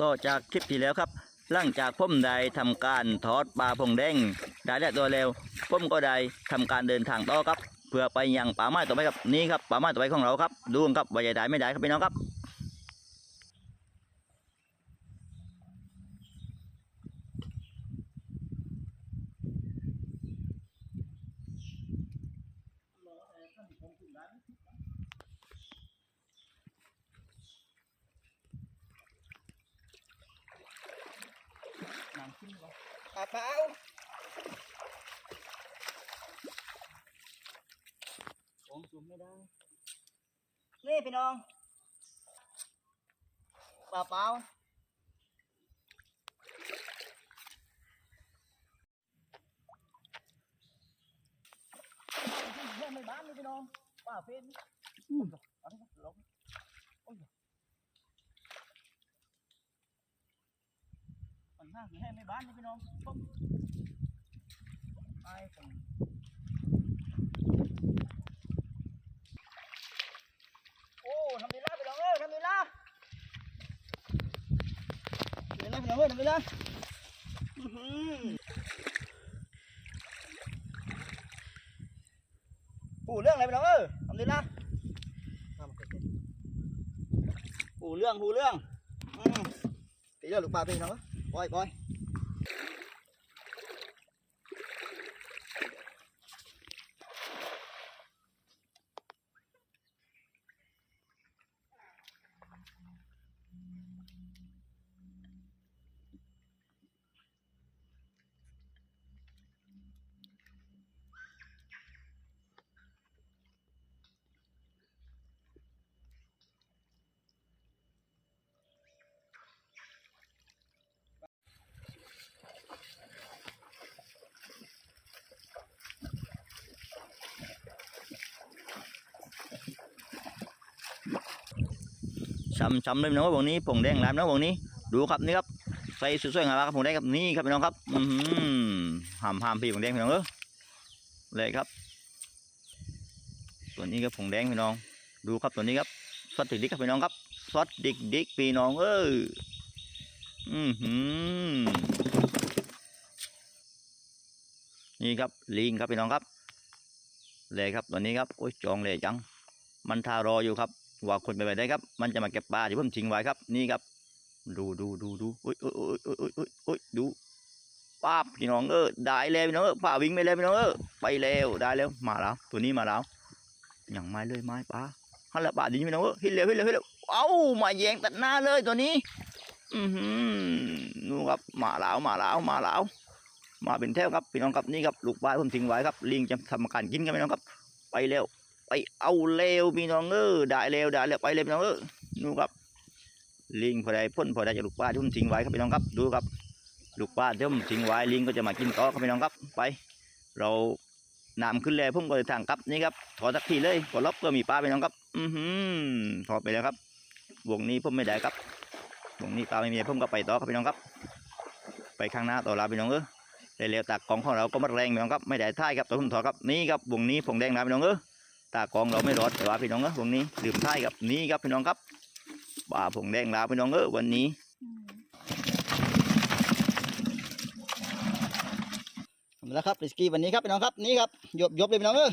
ต่อจากคลิปที่แล้วครับ หลังจากผมได้ทำการทอดปลาพงแดงได้แล้วตัวเร็วผมก็ได้ทำการเดินทางต่อครับ เพื่อไปยังป่าไม้ต่อไปครับนี่ครับป่าไม้ต่อไปของเราครับดูครับว่าจะได้ไม่ได้ครับพี่น้องครับ ปลาเปล่าของสูงไม่ได้นี่พี่น้องปลาเปล่าเรื่องไม่บ้านนี่พี่น้องป้าเฟนอืมเอันนี้ลงโอ้ยมั นน่าคือให้ไม่บ้านนี่พี่น้องปุ๊บไอ้คนโอ้ทำดีละไปลองเอ้ยทำดีละทำดีละไปลองเอ้ยทำดีละปูเรื่องอะไรไปลองเอ้ยทำดีละปูเรื่องปูเรื่องตีเรื่องลูกปลาตีน้องเอ้ย ปล่ ช้ำๆเลยพี่น้องครับวงนี้ผงแดงลามน้องวงนี้ ดูครับนี่ครับใส่สวยๆงามครับผงแดงครับนี่ครับพี่น้องครับอือหือห้ามห้ามพี่ผงแดงพี่น้องเออเลยครับ ตัวนี้ครับผงแดงพี่น้อง ดูครับตัวนี้ครับซอสดิกดิกครับพี่น้องครับซอสดิกดิกพี่น้องเอออือหือนี่ครับลิงครับพี่น้องครับเลยครับตัวนี้ครับโอ้ยจองเลยจัง มันทารออยู่ครับ ว่าคนไปไปได้ครับ มันจะมาเก็บปลาที่ผมทิ้งไว้ครับ นี่ครับ ดูดูดูดูอุ้ยอุ้ยอุ้ยอุ้ยอุ้ยอุ้ยอุ้ยดูป้าบพี่น้องเออได้แล้วพี่น้องเออป้าวิ่งไปเลยพี่น้องเออไปแล้วได้แล้วมาแล้ว ตัวนี้มาแล้วอย่างไม้เลยไม้ปลาฮัลโหลปลาดีพี่น้องเออฮิตเร็วฮิตเร็วฮิตเร็วเอ้ามาแยงตัดหน้าเลยตัวนี้ อือหือนู่นครับมาแล้วมาแล้วมาแล้วมาเป็นแถวครับพี่น้องครับนี่ครับลูกปลาผมทิ้งไว้ครับลิงจะทำการกินกันพี่น้องครับ ไปเร็ว ไปเอาเร็วพี่น้องเออได้เร็วได้เร็วไปเร็วพี่น้องเออนู่นครับ ลิงพอได้พ่นพอได้จากลูกปลาที่มทิ้งไว้ครับพี่น้องครับดูครับ ลูกปลาที่มทิ้งไว้ลิงก็จะมากินต่อครับพี่น้องครับไป เรานำขึ้นแล้วผมก็เลยทางครับนี่ครับถอดสักทีเลยกดล็อกก็มีปลาพี่น้องครับ อือหือถอดไปแล้วครับวงนี้ผมไม่ได้ครับวงนี้ปลาไม่มีผมก็ไปต่อครับพี่น้องครับ ไปข้างหน้าต่อลาพี่น้องเออเร็วๆตากกองของเราก็มัดแรงพี่น้องครับไม่ได้ท่ายครับตัวผมถอดครับนี่ครับวงนี้ผงแดงนะพี่น้องเออ ตากองเราไม่รอดแต่ว่าพี่น้องเออวงนี้ดื่มท้ายกับนี่ครับพี่น้องครับป่าผงแดงลาวพี่น้องเออวันนี้แล้วครับริสกี้วันนี้ครับพี่น้องครับนี่ครับหยบหยบเลยพี่น้องเออ